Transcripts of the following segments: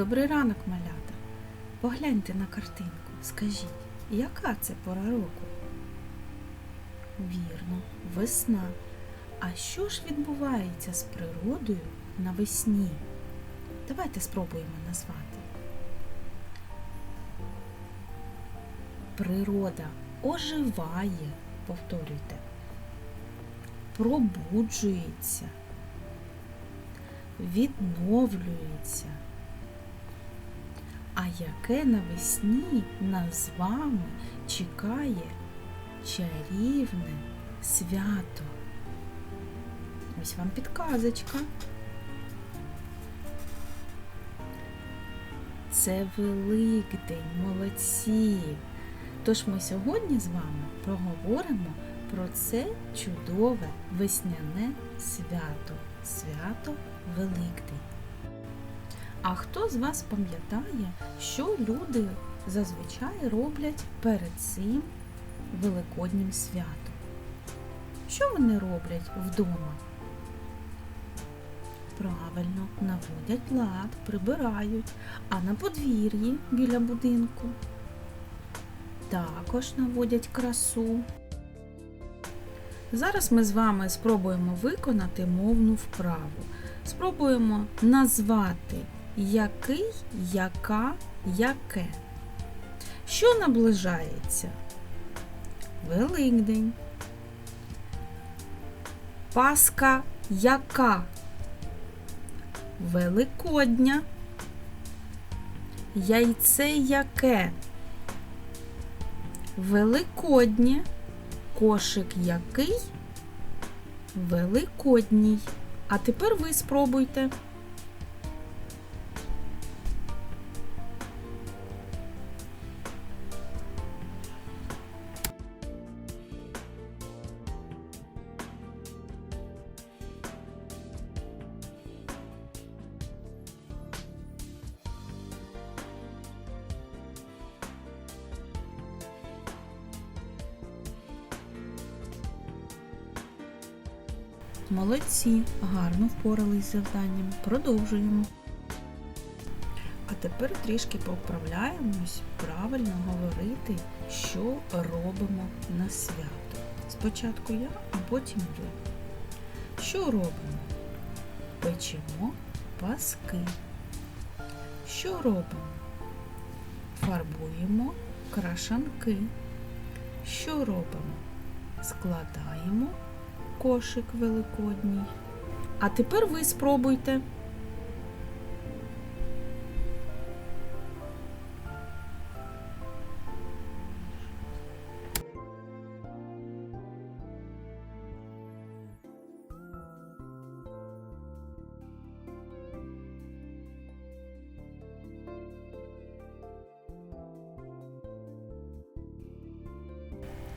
Добрий ранок, малята. Погляньте на картинку. Скажіть, яка це пора року? Вірно, весна. А що ж відбувається з природою навесні? Давайте спробуємо назвати. Природа оживає, повторюйте, пробуджується, відновлюється. А яке навесні нас з вами чекає чарівне свято? Ось вам підказочка. Це Великдень, молодці. Тож ми сьогодні з вами проговоримо про це чудове весняне свято. Свято Великдень. А хто з вас пам'ятає, що люди зазвичай роблять перед цим великоднім святом? Що вони роблять вдома? Правильно, наводять лад, прибирають, а на подвір'ї біля будинку також наводять красу. Зараз ми з вами спробуємо виконати мовну вправу. Спробуємо назвати який, яка, яке. Що наближається? Великдень. Паска яка? Великодня. Яйце яке? Великоднє. Кошик який? Великодній. А тепер ви спробуйте. Молодці, гарно впорались з завданням. Продовжуємо. А тепер трішки поправляємось правильно говорити, що робимо на свято. Спочатку я, а потім ви. Що робимо? Печемо паски. Що робимо? Фарбуємо крашанки. Що робимо? Складаємо кошик великодній. А тепер ви спробуйте.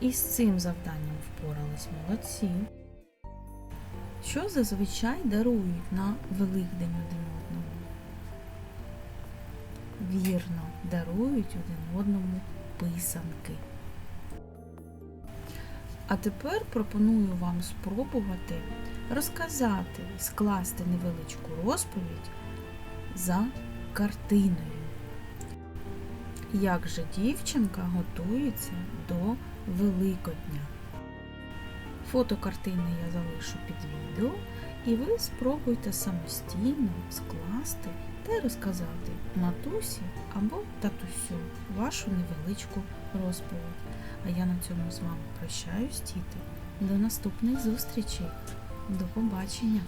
І з цим завданням впорались молодці. Що зазвичай дарують на Великдень один одному? Вірно, дарують один одному писанки. А тепер пропоную вам спробувати розказати, скласти невеличку розповідь за картиною. Як же дівчинка готується до Великодня? Фото картини я залишу під відео, і ви спробуйте самостійно скласти та розказати матусі або татусю вашу невеличку розповідь. А я на цьому з вами прощаюсь, діти. До наступних зустрічей. До побачення!